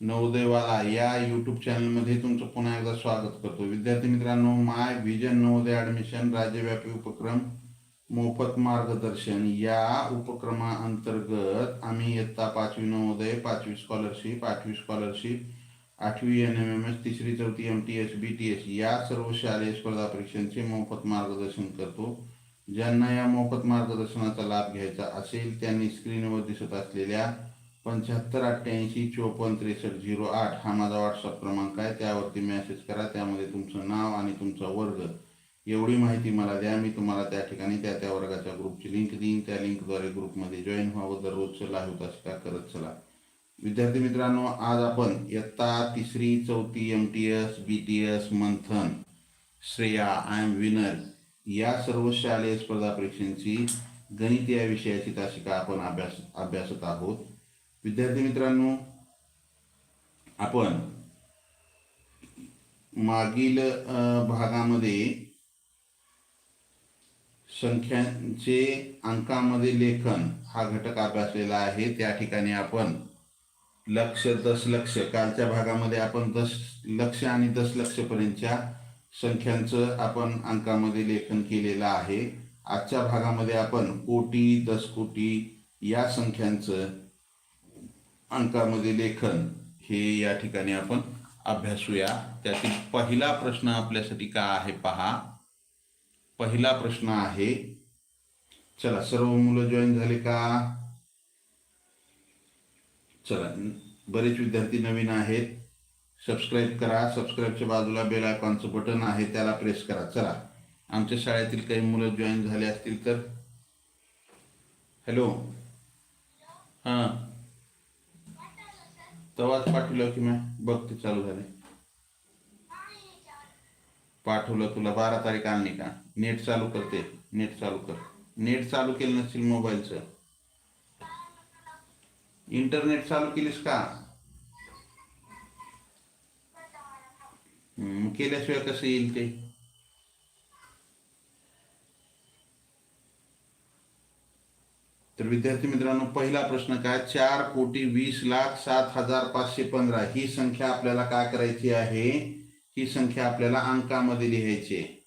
नवोदयवाला या यूट्यूब चॅनलमध्ये तुमचं पुन्हा एकदा स्वागत करतो. विद्यार्थी मित्रांनो माय विजन नवोदय ॲडमिशन राज्यव्यापी उपक्रम मोफत मार्गदर्शन. या उपक्रमाअंतर्गत आम्ही इयत्ता पाचवी नवोदय पाचवी स्कॉलरशिप आठवी स्कॉलरशिप आठवी एन एम एम एस तिसरी चौथी M T S B T S या सर्व शालेय स्पर्धा परीक्षांचे मोफत मार्गदर्शन करतो. ज्यांना या मोफत मार्गदर्शनाचा लाभ घ्यायचा असेल त्यांनी स्क्रीनवर दिसत असलेल्या पंच्याहत्तर अठ्ठ्याऐंशी चोपन्न त्रेसष्ट झिरो आठ हा माझा व्हॉट्सअप क्रमांक आहे. त्यावरती मेसेज करा. त्यामध्ये तुमचं नाव आणि तुमचा वर्ग. एवढी माहिती मला द्या. मी तुम्हाला त्या ठिकाणी त्या त्या वर्गाच्या ग्रुपची लिंक देईन. त्या लिंकद्वारे ग्रुपमध्ये जॉईन व्हावं. दररोज चला होत का करत चला. विद्यार्थी मित्रांनो आज आपण इयत्ता तिसरी चौथी M T S B T S Manthan Shreya I am winner या सर्व शालेय स्पर्धा परीक्षांची गणित या विषयाची तासिका आपण अभ्यास अभ्यासत आहोत. विद्यार्थी मित्रांनो आपण मागील भागामध्ये संख्यांचे अंकामध्ये लेखन हा घटक अभ्यासलेला आहे. त्या ठिकाणी आपण लक्ष दशलक्ष कालच्या भागामध्ये आपण दश लक्ष आणि दशलक्षपर्यंतच्या संख्यांचं आपण अंकामध्ये लेखन केलेलं आहे. आजच्या भागामध्ये आपण कोटी दस कोटी या संख्यांचं अंकामध्ये लेखन हे या ठिकाणी आपण अभ्यासूया. त्यातील पहिला प्रश्न आपल्यासाठी का आहे पहा. पहिला प्रश्न आहे चला सर्व मुलं जॉईन झाले का? चला बरेच विद्यार्थी नवीन आहेत. सबस्क्राईब करा. सबस्क्राईबच्या बाजूला बेल आयकॉनचं बटन आहे त्याला प्रेस करा. चला आमच्या शाळेतील काही मुलं जॉईन झाले असतील तर. हॅलो हां. तेव्हाच पाठवलं की मी बघ ते चालू झाले पाठवलं तुला बारा तारीख आणली का? नेट चालू करते नेट चालू कर. नेट चालू केलं नसेल मोबाईलचं. इंटरनेट चालू केलीस का? केल्याशिवाय कसं येईल ते? तर विद्यार्थी मित्रांनो पहिला प्रश्न काय? चार कोटी वीस लाख सात हजार पाचशे पंधरा. ही संख्या आपल्याला काय करायची आहे? ही संख्या आपल्याला अंकामध्ये लिहायची आहे.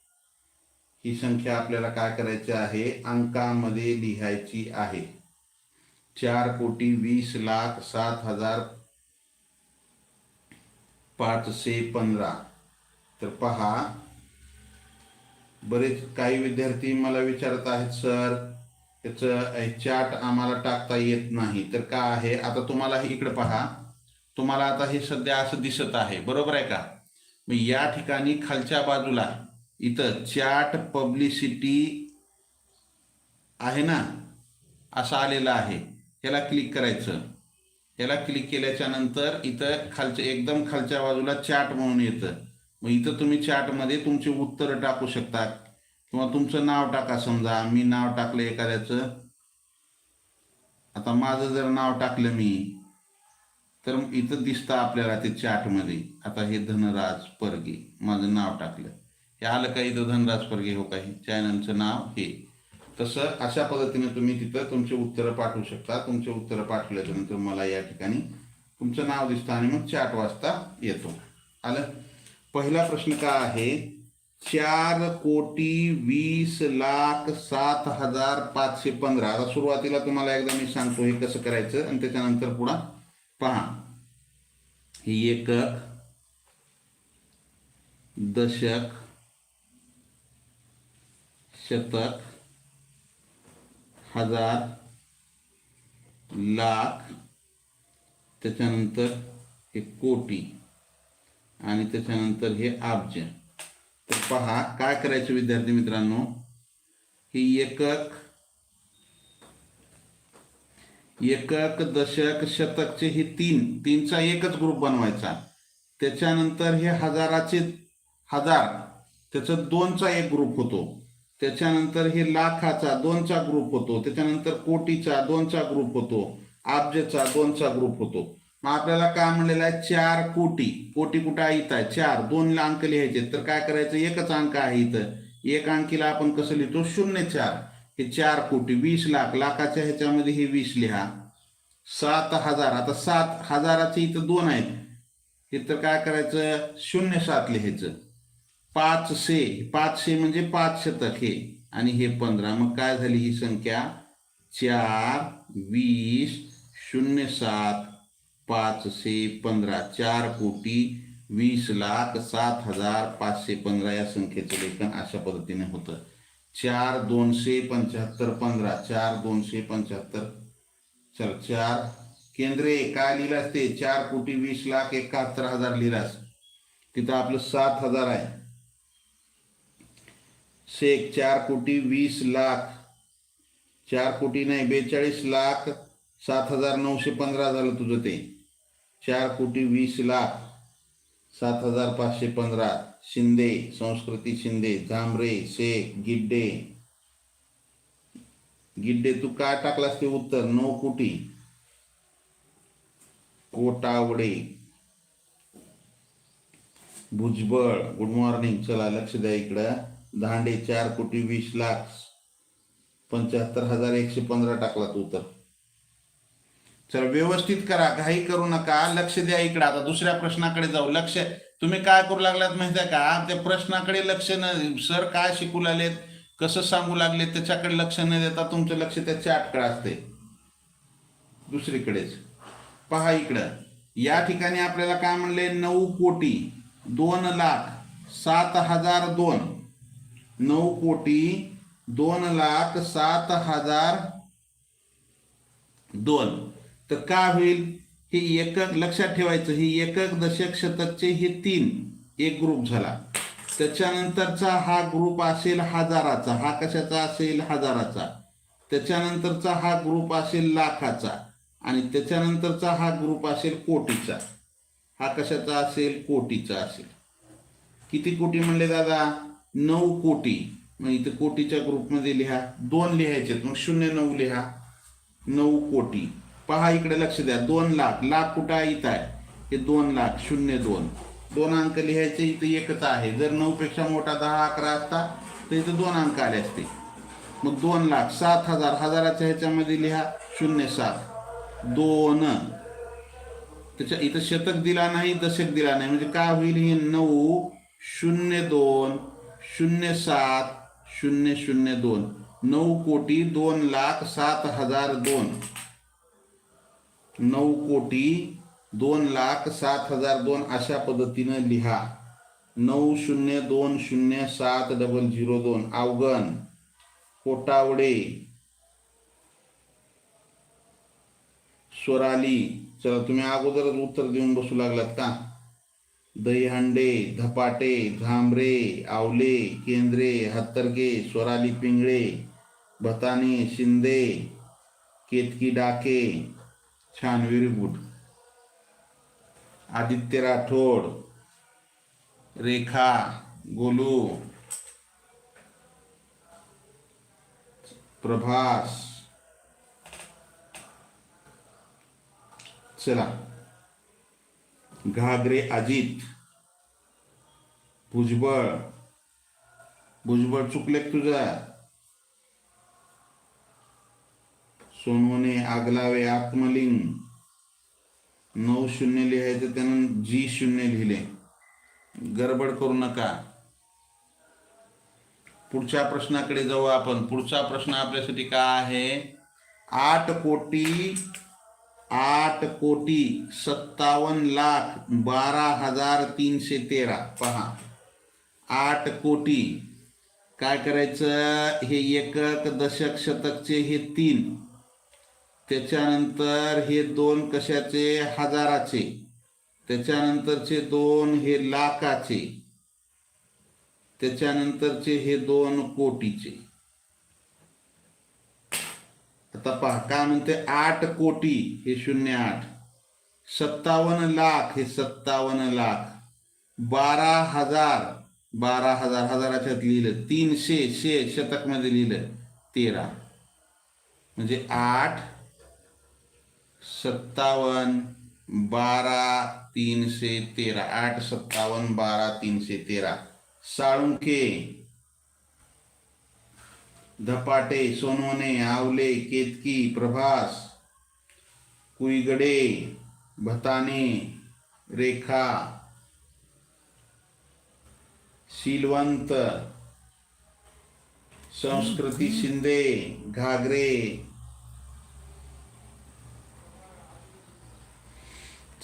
ही संख्या आपल्याला काय करायची आहे? अंकामध्ये लिहायची आहे. चार कोटी वीस लाख सात हजार पाचशे पंधरा. तर पहा. बरेच काही विद्यार्थी मला विचारत आहेत सर त्याचं चार्ट आम्हाला टाकता येत नाही. तर का आहे? आता तुम्हाला इकडं पहा. तुम्हाला आता हे सध्या असं दिसत आहे. बरोबर आहे का? मग या ठिकाणी खालच्या बाजूला इथं चार्ट पब्लिसिटी आहे ना? असं आलेलं आहे. याला क्लिक करायचं. याला क्लिक केल्याच्यानंतर इथं खालच्या एकदम खालच्या बाजूला चार्ट म्हणून येतं. मग इथं तुम्ही चार्टमध्ये तुमचे उत्तर टाकू शकता किंवा तुमचं नाव टाका समजा मी नाव टाकलं एखाद्याचं. आता माझं जर नाव टाकलं मी तर इथं दिसतं आपल्याला ते चार्टमध्ये आता हे धनराज परगे माझं नाव टाकलं. हे आलं का इथं धनराज परगे हो काही चॅनलचं नाव हे. तसं अशा पद्धतीने तुम्ही तिथं तुमचे उत्तरं पाठवू शकता. तुमचे उत्तरं पाठवल्याच्यानंतर मला या ठिकाणी तुमचं नाव दिसतं आणि मग चार्ट वाजता येतो. आलं? पहिला प्रश्न का आहे? चार कोटी वीस लाख सात हजार पाचशे पंधरा. आता सुरुवातीला तुम्हाला एकदा मी सांगतो हे कसं करायचं आणि त्याच्यानंतर पुढं पहा. ही एकक दशक शतक हजार लाख त्याच्यानंतर हे कोटी आणि त्याच्यानंतर हे अब्ज. तर पहा काय करायचं विद्यार्थी मित्रांनो? ही एकक एकक दशक शतकचे हे तीन तीनचा एकच ग्रुप बनवायचा. त्याच्यानंतर हे हजाराचे हजार त्याचा दोनचा एक ग्रुप होतो. त्याच्यानंतर हे लाखाचा दोनचा ग्रुप होतो. त्याच्यानंतर कोटीचा दोनचा ग्रुप होतो. अब्जचा दोनचा ग्रुप होतो. मग आपल्याला काय म्हणलेलं आहे? चार कोटी. कोटी कुठं आहे इथं? आहे चार. दोन अंक लिहायचे. तर काय करायचं? एकच अंक आहे इथं. एक अंकीला आपण कसं लिहितो? शून्य चार. हे चार कोटी. वीस लाख. लाखाच्या ह्याच्यामध्ये हे वीस लिहा. सात हजार. आता सात हजाराचे इथं दोन आहेत. हे तर काय करायचं? शून्य सात लिहायचं. पाचशे पाचशे म्हणजे पाच शतक हे. आणि हे पंधरा. मग काय झाली ही संख्या? चार वीस शून्य सात. पाचशे पंधरा, चार कोटी वीस लाख सात हज़ार पाचशे पंधरा या लेखन अशा पद्धतीने होतं. चार दोनशे पंच्याहत्तर पंधरा, चार दोनशे पंच्याहत्तर. चल, चार. केंद्रे काय लिहिलास ते चार कोटी वीस लाख एकाहत्तर हज़ार लिहिलास तिथं आपलं सात हज़ार आहे. शेख, चार कोटी वीस लाख. चार कोटी नाही, बेचाळीस लाख सात हज़ार नऊशे पंधरा झालं तुझं चार कोटी वीस लाख सात हजार पाचशे पंधरा. शिंदे संस्कृती शिंदे झांबरे शेख गिड्डे. गिड्डे तू काय टाकलास ते उत्तर? नऊ कोटी. कोटावडे. भुजबळ गुड मॉर्निंग चला लक्ष द्या इकडं. दांडे चार कोटी वीस लाख. पंच्याहत्तर हजार एकशे पंधरा टाकला तू तर तर व्यवस्थित करा काही करू नका लक्ष द्या इकडे. आता दुसऱ्या प्रश्नाकडे जाऊ. लक्ष तुम्ही काय करू लागलात माहिती आहे का? त्या प्रश्नाकडे लक्ष न सर काय शिकू लागलेत? कसं सांगू लागले त्याच्याकडे लक्ष न देता तुमचं लक्ष त्याच्या अटकळ असते. दुसरीकडेच. पहा इकडं. या ठिकाणी आपल्याला काय म्हणले? नऊ कोटी दोन लाख सात हजार दोन. नऊ कोटी दोन लाख सात हजार दोन. तर काय होईल? हे एकक लक्षात ठेवायचं ही एकक दशक शतकचे हे तीन एक ग्रुप झाला. त्याच्यानंतरचा हा ग्रुप असेल हजाराचा. हा कशाचा असेल? हजाराचा. त्याच्यानंतरचा हा ग्रुप असेल लाखाचा. आणि त्याच्यानंतरचा हा ग्रुप असेल कोटीचा. हा कशाचा असेल? कोटीचा असेल. किती कोटी म्हणले दादा? नऊ कोटी. मग इथं कोटीच्या ग्रुपमध्ये लिहा. दोन लिहायचे मग शून्य नऊ लिहा. नऊ कोटी. पहा इकडे लक्ष द्या. दोन लाख. लाख कुठं आहे? इथं आहे. हे दोन लाख. शून्य दोन. दोन अंक लिहायचे इथं एकच आहे. जर नऊपेक्षा मोठा दहा अकरा असता तर इथं दोन अंक आले असते. मग दोन लाख. सात हजार. हजाराच्या ह्याच्यामध्ये लिहा. शून्य सात. दोन. त्याच्या इथं शतक दिला नाही दशक दिला नाही. म्हणजे काय होईल? हे नऊ शून्य दोन शून्य सात शून्य शून्य दोन. नऊ कोटी दोन लाख सात हजार दोन. नऊ कोटी दोन लाख सात हज़ार दोन अशा पद्धतीनं लिहा. नऊ शून्य दोन शून्य सात डबल झिरो दोन. अवगण. कोटावडे. स्वराली. चला, तुम्ही अगोदरच उत्तर देऊन बसू लागलात का? दहीहंडे, धपाटे, झांबरे, आवले, केंद्रे हत्तरगे स्वराली पिंगळे, भताने, शिंदे, केतकी डाके छान व्हेरी गुड आदित्य राठोड रेखा गोलू प्रभास. चला. घागरे अजित भुजबळ. भुजबळ चुकले का तुझा सोनवणे आगलावे आत्मलिंग. नऊ शून्य लिहायचं त्यानं जी शून्य लिहिले. गडबड करू नका. पुढच्या प्रश्नाकडे जाऊ आपण. पुढचा प्रश्न आपल्यासाठी काय आहे? आठ कोटी आठ कोटी सत्तावन्न लाख बारा हजार तीनशे तेरा. पहा. आठ कोटी. काय करायचं? हे एकक दशक शतकचे हे तीन. त्याच्यानंतर हे दोन कशाचे? हजाराचे. त्याच्यानंतरचे दोन हे लाखाचे. त्याच्यानंतरचे हे दोन कोटीचे. आता पहा काय म्हणते? आठ कोटी हे शून्य आठ. सत्तावन्न लाख हे सत्तावन्न लाख. बारा हजार बारा हजार हजाराच्यात लिहिलं. तीनशे शे शतकमध्ये लिहिलं. तेरा. म्हणजे आठ सत्तावन्न बारा तीनशे तेरा आठ सत्तावन्न बारा तीनशे तेरा साळुंखे धपाटे सोनवणे आवले केतकी प्रभास कुईगडे भताने रेखा शीलवंत संस्कृती शिंदे घागरे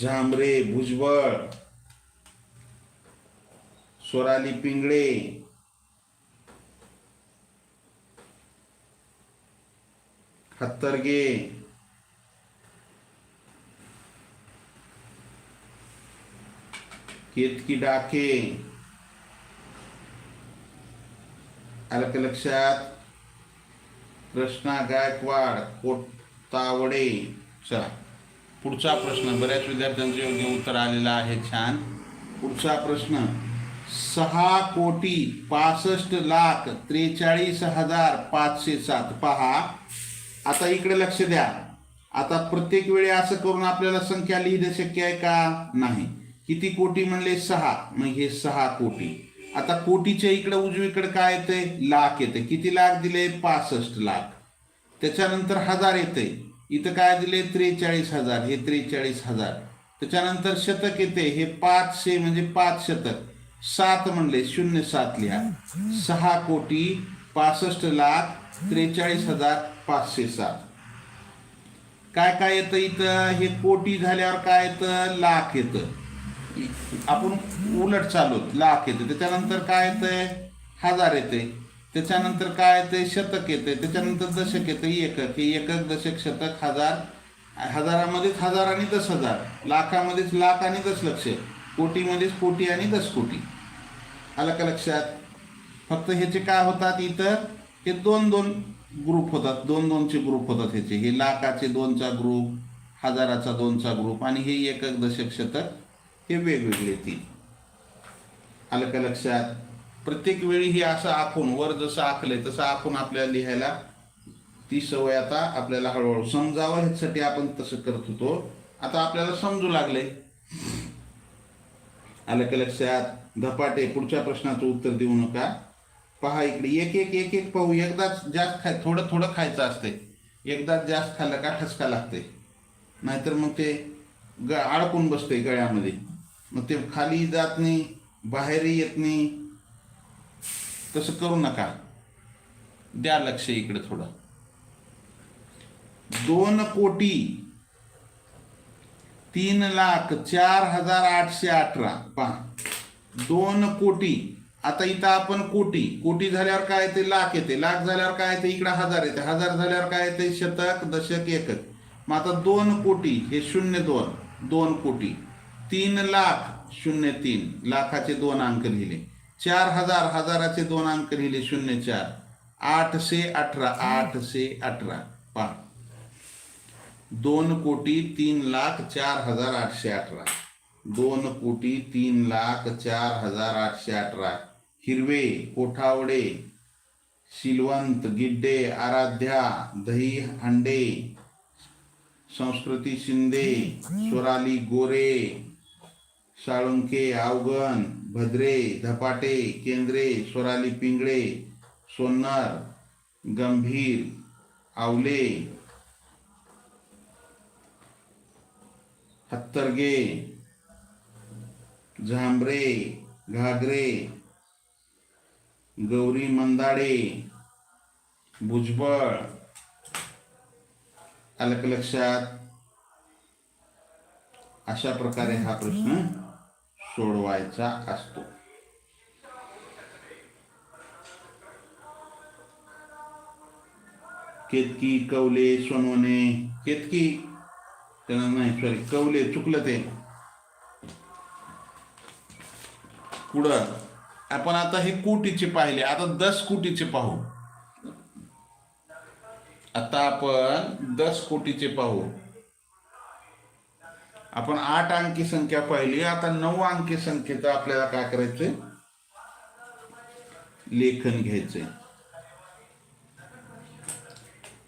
झांबरे भुजबळ स्वराली पिंगळे हत्तरगे केतकी डाके आलं का लक्षात कृष्णा गायकवाड कोटावडे चला. पुढचा प्रश्न बऱ्याच विद्यार्थ्यांचं योग्य उत्तर आलेलं आहे छान. पुढचा प्रश्न सहा कोटी पासष्ट लाख त्रेचाळीस हजार पाचशे सात. पहा आता इकडे लक्ष द्या. आता प्रत्येक वेळी असं करून आपल्याला संख्या लिहिणं शक्य आहे का? नाही. किती कोटी म्हणले? सहा. मग हे सहा कोटी. आता कोटीच्या इकडे उजवीकडे काय येते लाख येते किती लाख दिले? पासष्ट लाख. त्याच्यानंतर हजार येते इथं काय दिले? त्रेचाळीस हजार. हे त्रेचाळीस हजार. त्याच्यानंतर शतक येते. हे पाचशे म्हणजे पाच शतक. सात म्हणले. शून्य सात लिहा. सहा कोटी पासष्ट लाख त्रेचाळीस हजार पाचशे सात. काय काय येतं इथं? हे कोटी झाल्यावर काय येतं? लाख येतं. आपण उलट चालू लाख येतं. त्याच्यानंतर काय येतंय? हजार येते त्याच्यानंतर काय ते शतक येतं त्याच्यानंतर दशक येतं एकक. हे एकक दशक शतक हजार. हजारामध्येच हजार आणि दस हजार. लाखामध्येच लाख आणि दस लक्ष. कोटीमध्येच कोटी आणि दस कोटी. आलं का लक्षात? फक्त ह्याचे काय होतात इथं हे दोन दोन ग्रुप होतात. दोन दोनचे ग्रुप होतात ह्याचे. हे लाखाचे दोनचा ग्रुप हजाराचा दोनचा ग्रुप आणि हे एकक दशक शतक हे वेगवेगळे तीन. आलं का लक्षात? प्रत्येक वेळी हे असं आखून वर जसं आखलंय तसं आखून आपल्याला लिहायला ती सवय आता आपल्याला हळूहळू समजावं ह्यासाठी आपण तसं करत होतो. आता आपल्याला समजू लागले आलं का लक्षात धपाटे पुढच्या प्रश्नाचं उत्तर देऊ नका. पहा इकडे एक एक एक एक पाहू एकदाच जास्त खाय थोडं थोडं खायचं असते एकदाच जास्त खाल्लं का ठसका लागते नाहीतर मग ते ग अडकून बसते गळ्यामध्ये. मग ते खाली जात नाही बाहेरही येत नाही. तसं करू नका. द्या लक्ष इकडे थोडं. दोन कोटी तीन लाख चार हजार आठशे अठरा. पहा. दोन कोटी. आता इथं आपण कोटी. कोटी झाल्यावर काय येते? लाख येते. लाख झाल्यावर काय येते? इकडे हजार येते. हजार झाल्यावर काय येते? शतक दशक एकक. मग आता दोन कोटी. हे शून्य दोन. दोन कोटी. तीन लाख शून्य तीन. लाखाचे दोन अंक लिहिले. चार हजार हजाराचे दोन अंक लिहिले शून्य चार. आठशे अठरा आठशे अठरा. पहा. दोन कोटी तीन लाख चार हजार आठशे अठरा. दोन कोटी तीन लाख चार हजार आठशे अठरा. हिरवे कोठावडे शिलवंत गिड्डे आराध्या दही हांडे संस्कृती शिंदे स्वराली गोरे साळुंके आवगण भद्रे धपाटे केंद्रे स्वराली पिंगळे सोन्नर गंभीर आवले हत्तरगे झांबरे घागरे गौरी मंदाडे भुजबळ आलं लक्षात अशा प्रकारे हा प्रश्न सोडवायचा असतो. केतकी कवले सोनवणे केतकी त्याला नाही सॉरी कवले चुकलं ते. पुढं आपण आता हे कोटीचे पाहिले आता दस कोटीचे पाहू. आता आपण दस कोटीचे पाहू. आपण आठ अंकी संख्या पाहिली. आता नऊ अंकी संख्येचं आपल्याला काय करायचंय? लेखन घ्यायचंय.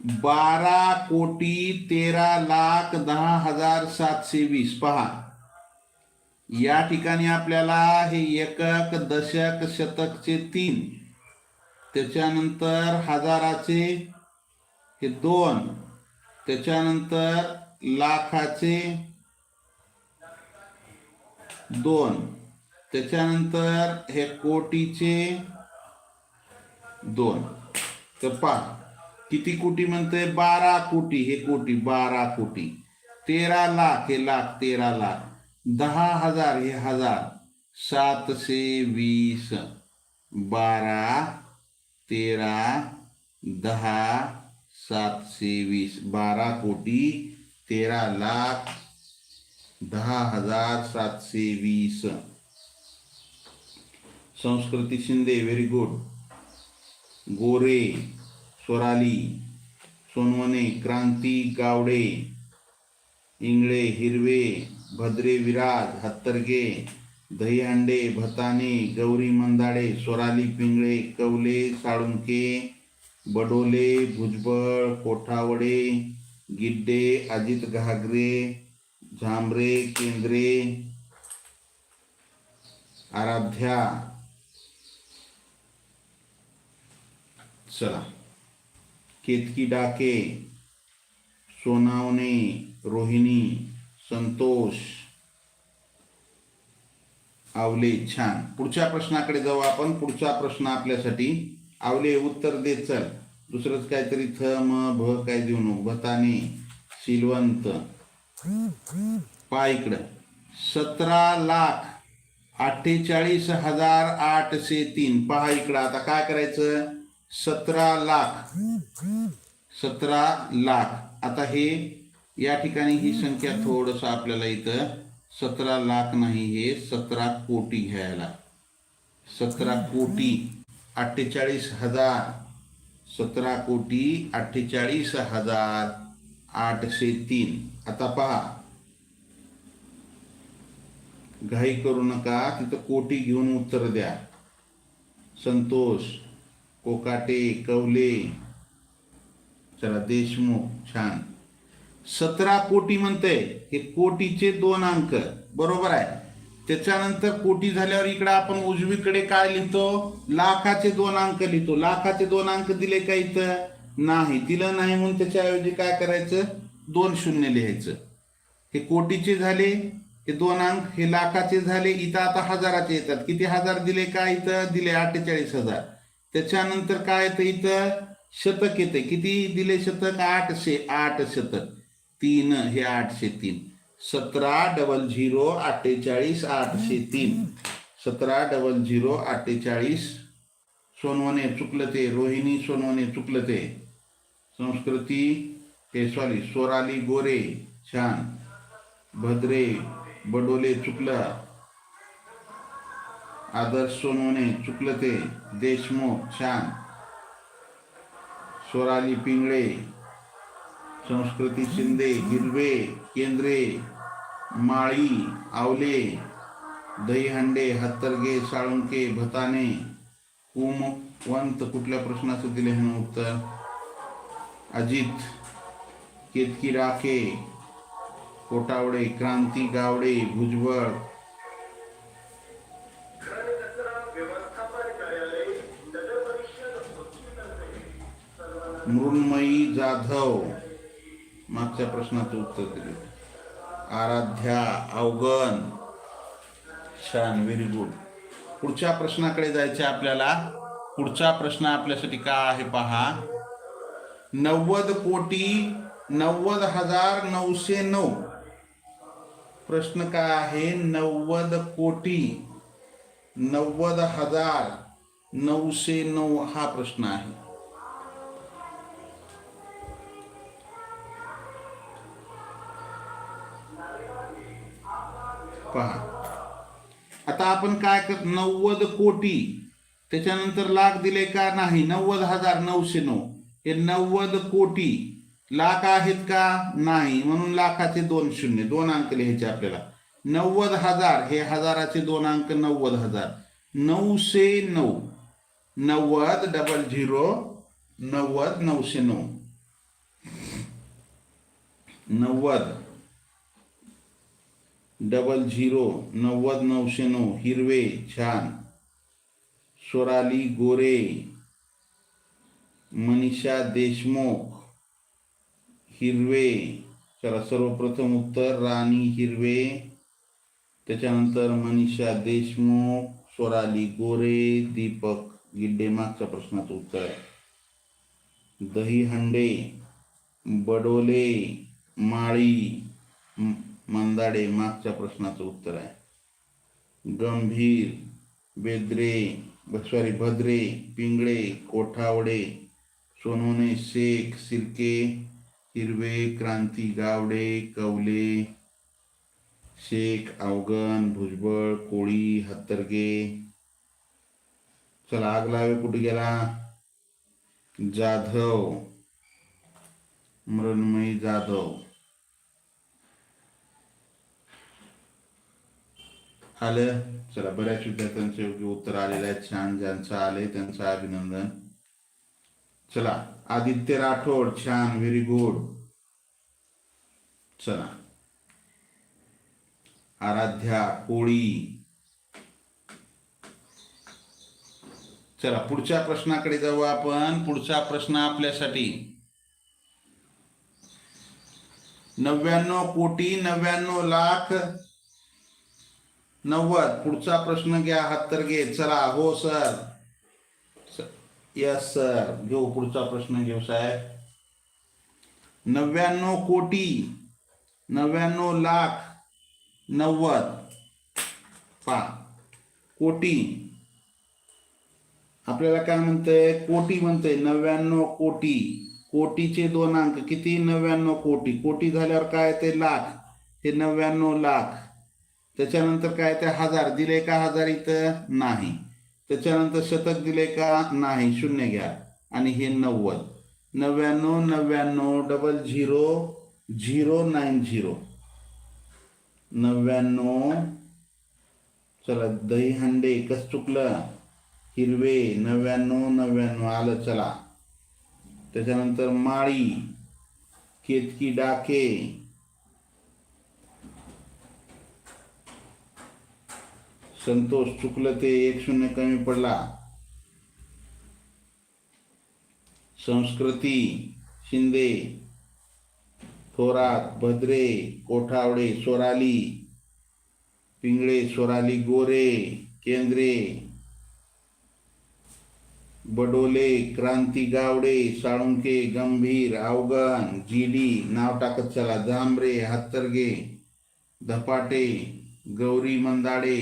बारा कोटी तेरा लाख दहा हजार सातशे वीस. पहा. या ठिकाणी आपल्याला हे एकक दशक शतकचे तीन. त्याच्यानंतर हजाराचे हे दोन. त्याच्यानंतर लाखाचे दोन. त्याच्यानंतर हे कोटीचे दोन. तर पाच. किती कोटी म्हणतोय? बारा कोटी. हे कोटी बारा कोटी. तेरा लाख हे लाख तेरा लाख. दहा हजार हे हजार. सातशे वीस. बारा तेरा दहा सातशे वीस. बारा कोटी तेरा लाख दहा हजार सातशे वीस. संस्कृती शिंदे व्हेरी गुड गोरे स्वराली सोनवणे क्रांती गावडे इंगळे हिरवे भद्रे विराज हत्तरगे दहीहंडे भताने गौरी मंदाडे स्वराली पिंगळे कवले साळुंके बडोले भुजबळ कोठावडे गिड्डे अजित घागरे झांबरे केंद्रे आराध्या. चला. केतकी डाके सोनावणे रोहिणी संतोष. आवले छान. पुढच्या प्रश्नाकडे जाऊ आपण. पुढचा प्रश्न आपल्यासाठी. आवले उत्तर देत चल. दुसरंच काहीतरी थ म भ काय देऊ नको. भताने सिलवंत. पा इकडं. सतरा लाख अठ्ठेचाळीस हजार आठशे तीन. पहा इकडं. आता काय करायचं? सतरा लाख. सतरा लाख. आता हे या ठिकाणी ही संख्या थोडस आपल्याला इथं सतरा लाख नाही हे सतरा कोटी घ्यायला. सतरा कोटी अठ्ठेचाळीस हजार. सतरा कोटी अठ्ठेचाळीस हजार आठशे तीन. आता पहा. घाई करू नका तिथं कोटी घेऊन उत्तर द्या. संतोष कोकाटे कवले. चला देशमुख छान. सतरा कोटी म्हणते हे कोटीचे दोन अंक बरोबर आहे. त्याच्यानंतर कोटी झाल्यावर इकडे आपण उजवीकडे काय लिहितो? लाखाचे दोन अंक लिहितो. लाखाचे दोन अंक दिले का इथं? नाही. दिलं नाही म्हणून त्याच्याऐवजी काय करायचं? दोन शून्य लिहायचं. हे कोटीचे झाले हे दोन अंक हे लाखाचे झाले इथं आता हजाराचे येतात. किती हजार दिले काय इथं दिले अठ्ठेचाळीस हजार. त्याच्यानंतर काय येतं इथं? शतक येते. किती दिले शतक? आठशे आठ शतक तीन हे आठशे तीन. सतरा डबल झिरो अठ्ठेचाळीस आठशे तीन. सतरा डबल झिरो अठ्ठेचाळीस. सोनवणे चुकलं ते. रोहिणी सोनवणे चुकलं ते. संस्कृती केसवाली सॉरी सोराली गोरे छान भद्रे बडोले चुकलं आदर्श सोनवणे चुकलं ते देशमुख छान सोराली पिंगळे संस्कृती शिंदे हिरवे केंद्रे माळी आवले दहीहंडे हत्तरगे साळुंके भताने कुमवंत कुठल्या प्रश्नाचं दिले हे उत्तर? अजित केतकी राखे कोटावडे क्रांती गावडे भुजबळ. मृण्मयी जाधव. मागच्या प्रश्नाचं उत्तर दिले. आराध्या अवगण. छान व्हेरी गुड पुढच्या प्रश्नाकडे जायचे आपल्याला. पुढचा प्रश्न आपल्यासाठी काय आहे पहा. नव्वद कोटी नव्वद हजार नऊशे नऊ. प्रश्न काय आहे? नव्वद कोटी नव्वद हजार नऊशे नऊ हा प्रश्न आहे. पहा. आता आपण काय कर नव्वद कोटी त्याच्यानंतर लाख दिले का नाही? नव्वद हजार नऊशे नऊ. हे नव्वद कोटी लाख आहेत का? नाही. म्हणून लाखाचे दोन शून्य. दोन अंक लिहायचे आपल्याला. नव्वद हजार. हे हजाराचे दोन अंक नव्वद हजार. नऊशे नऊ. नव्वद डबल झिरो नव्वद नऊशे नऊ. नव्वद डबल झिरो नव्वद नऊशे नऊ. हिरवे. छान. स्वराली गोरे. मनीषा देशमुख. हिरवे. चला सर्वप्रथम उत्तर राणी हिरवे. त्याच्यानंतर मनीषा देशमुख स्वराली गोरे दीपक. गिड्डे मागच्या प्रश्नाचं उत्तर आहे. दही हंडे बडोले माळी मंदाडे मागच्या प्रश्नाचं उत्तर आहे. गंभीर बेद्रे सॉरी भद्रे पिंगळे कोठावडे सोनोने शेख सिरके हिरवे क्रांती गावडे कवले शेख अवगण भुजबळ कोळी हत्तरगे. चला आग लावे कुठे गेला? जाधव. मृण्मयी जाधव. आलं? चला बऱ्याच विद्यार्थ्यांचे योग्य उत्तर आलेलं आहे छान ज्यांचं आले त्यांचं अभिनंदन. चला. आदित्य राठोड छान व्हेरी गुड चला. आराध्या कोळी. चला पुढच्या प्रश्नाकडे जाऊ आपण. पुढचा प्रश्न आपल्यासाठी. नव्याण्णव कोटी नव्याण्णव लाख. नव्वद. पुढचा प्रश्न घ्या हत्तर घे. चला हो सर. यस सर घेऊ पुढचा प्रश्न घेऊ साहेब. नव्याण्णव कोटी नव्याण्णव लाख नव्वद पा कोटी. आपल्याला काय म्हणतंय? कोटी म्हणतंय. नव्याण्णव कोटी. कोटीचे दोन अंक. किती? नव्याण्णव कोटी. कोटी झाल्यावर काय? ते लाख. हे नव्याण्णव लाख. त्याच्यानंतर काय? ते हजार. दिले का हजार इथं? नाही. त्याच्यानंतर शतक दिले का? नाही. शून्य घ्या. आणि हे नव्वद. नव्याण्णव नव्याण्णव double zero zero nine zero नव्याण्णव. चला दही हंडे एकच चुकलं. हिरवे नव्याण्णव नव्याण्णव. आलं चला. त्याच्यानंतर माळी केतकी डाके. संतोष चुकलं ते एक शून्य कमी पडला. संस्कृती शिंदे थोरात भद्रे कोठावडे सोराली पिंगळे सोराली गोरे केंद्रे बडोले क्रांती गावडे साळुंके गंभीर अवगण जीडी नाव टाकत चला जांभरे हातरगे धपाटे गौरी मंदाडे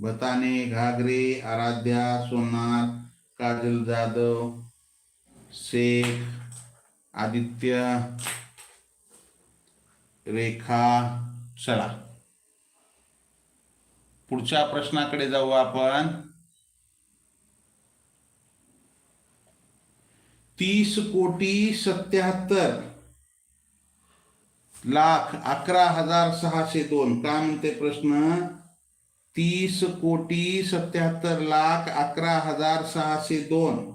भताने घागरे आराध्या सोनार काजल जाधव शेख आदित्य रेखा चला पुढच्या प्रश्नाकडे जाऊ आपण. तीस कोटी सत्याहत्तर लाख अकरा हजार सहाशे दोन. काय म्हणते प्रश्न? तीस कोटी सत्याहत्तर लाख अकरा हजार सहाशे दोन.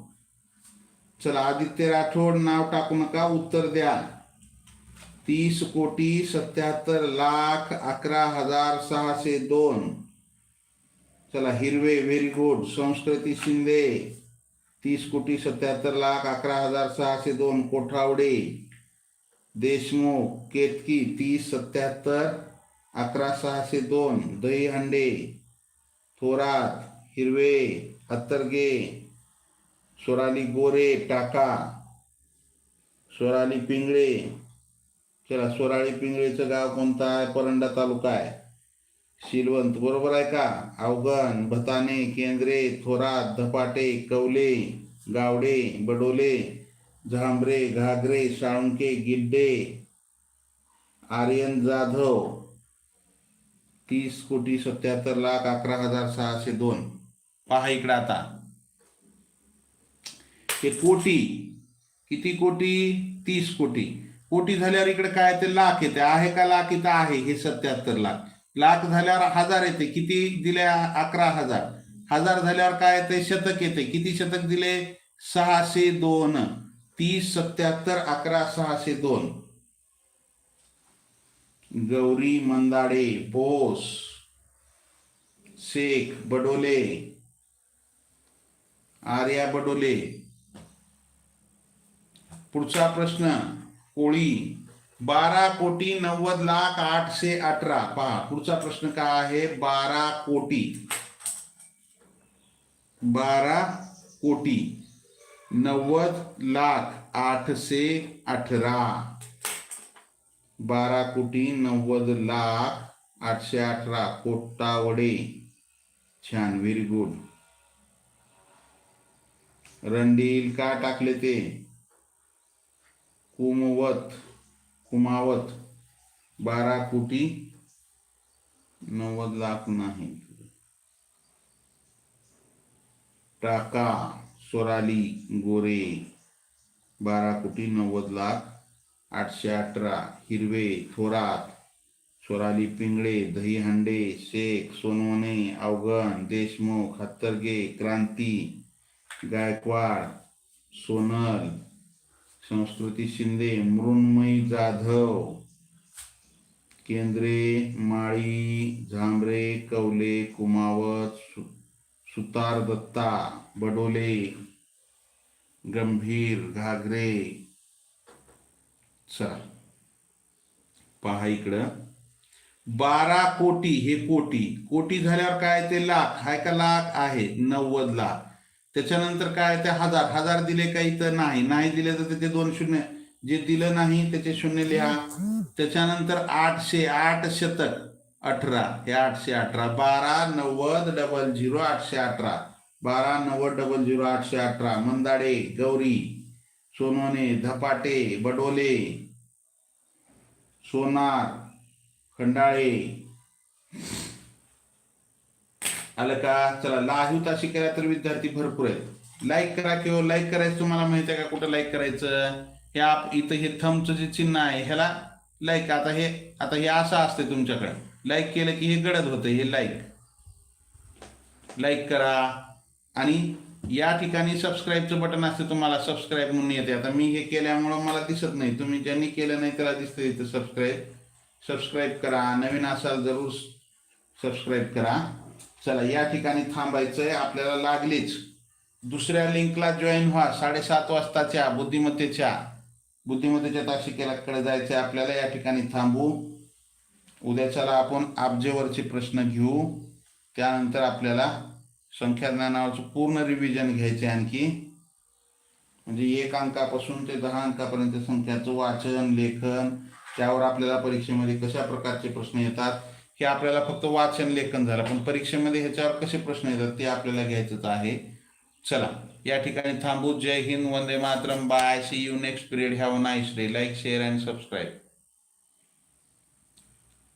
चला आदित्य राठोड नाव टाकू नका उत्तर द्या. तीस कोटी सत्याहत्तर लाख अकरा हजार सहाशे दोन. चला हिरवे व्हेरी गुड. संस्कृती शिंदे. तीस कोटी सत्याहत्तर लाख अकरा हजार सहाशे दोन. कोठावडे देशमुख केतकी तीस सत्याहत्तर. अकरा सहाशे दोन दही हंडे थोरात हिरवे हत्तरगे सोराली गोरे टाका सोराली पिंगळे. चला सोराळी पिंगळेचं गाव कोणतं आहे? परंडा तालुका आहे. शिलवंत बरोबर आहे का? अवगण भताने केंद्रे थोरात धपाटे कवले गावडे बडोले झांबरे घागरे साळुंके गिड्डे आर्यन जाधव तीस कोटी सत्याहत्तर लाख अकरा हजार सहाशे दोन. पहा इकडे आता. हे कोटी किती कोटी? तीस कोटी. कोटी झाल्यावर इकडे काय ते लाख येते. आहे का लाख? इथं आहे. हे सत्याहत्तर लाख. लाख झाल्यावर हजार येते. किती दिले? अकरा हजार. हजार झाल्यावर काय येते? शतक येते. किती शतक दिले? सहाशे दोन. तीस सत्याहत्तर अकरा सहाशे दोन. गौरी मंदाडे बोस शेख बडोले आर्या बडोले पुढचा प्रश्न कोळी बारा कोटी नव्वद लाख आठशे अठरा. पहा पुढचा प्रश्न काय आहे? बारा कोटी. बारा कोटी नव्वद लाख आठशे अठरा. बारा कोटी नव्वद लाख आठशे अठरा कोट्टावडे छान व्हेरी गुड रणडील का टाकले ते? कुमवत कुमावत. बारा कोटी नव्वद लाख नाही. टाका सोराली गोरे. बारा कोटी नव्वद लाख आठशे अठरा हिरवे थोरात सोराली पिंगळे दहीहंडे शेख सोनवणे अवगण देशमुख हत्तरगे क्रांती गायकवाड सोनल संस्कृती शिंदे मृण्मयी जाधव केंद्रे माळी झांबरे कवले कुमावत सु- सुतार दत्ता बडोले गंभीर घागरे चला. पहा इकडं. बारा कोटी हे कोटी. कोटी झाल्यावर काय ते लाख? हाय का लाख आहे? नव्वद लाख. त्याच्यानंतर काय ते हजार? हजार दिले काही तर नाही. नाही दिले तर त्याचे दोन शून्य. जे दिलं नाही त्याचे शून्य लिहा. त्याच्यानंतर आठशे आठ शतक. अठरा. हे आठशे अठरा. बारा नव्वद डबल झिरो आठशे अठरा. बारा नव्वद डबल झिरो आठशे अठरा. मंदाडे गौरी. सोनोने धपाटे बडोले सोनार खंडाळे. आलं का? चला लाईव्ह ताशी केला तर विद्यार्थी भरपूर आहेत. लाईक करा किंवा लाईक करायचं तुम्हाला माहिती आहे का कुठं लाईक करायचं? हे आप इथं हे थंबचं जे चिन्ह आहे ह्याला लाईक आता हे आता हे असं असते तुमच्याकडे. लाईक केलं की हे गडद होतं हे लाईक लाईक करा. आणि या ठिकाणी सबस्क्राईबचं बटन असतं तुम्हाला सबस्क्राईब म्हणून येते. आता मी हे केल्यामुळं मला दिसत नाही. तुम्ही ज्यांनी केलं नाही त्याला दिसतं इथं सबस्क्राईब सबस्क्राईब करा. नवीन असाल जरूर सबस्क्राईब करा. चला या ठिकाणी थांबायचंय. आपल्याला लागलीच. दुसऱ्या लिंकला जॉईन व्हा. साडेसात वाजताच्या बुद्धिमत्तेच्या. बुद्धिमत्तेच्या ताशिकेलाकडे जायचं आपल्याला. या ठिकाणी थांबू. उद्याच्याला आपण आपजेवरचे प्रश्न घेऊ. त्यानंतर आपल्याला संख्याज्ञानावरचं पूर्ण रिव्हिजन घ्यायचे आणखी. म्हणजे एक अंकापासून ते दहा अंकापर्यंत संख्याचं वाचन लेखन त्यावर आपल्याला परीक्षेमध्ये कशा प्रकारचे प्रश्न येतात हे आपल्याला फक्त वाचन लेखन झालं. पण परीक्षेमध्ये ह्याच्यावर कसे प्रश्न येतात ते आपल्याला घ्यायचंच आहे. चला या ठिकाणी थांबू. जय हिंद वंदे Mataram. Bye see you next period have nice day like share and subscribe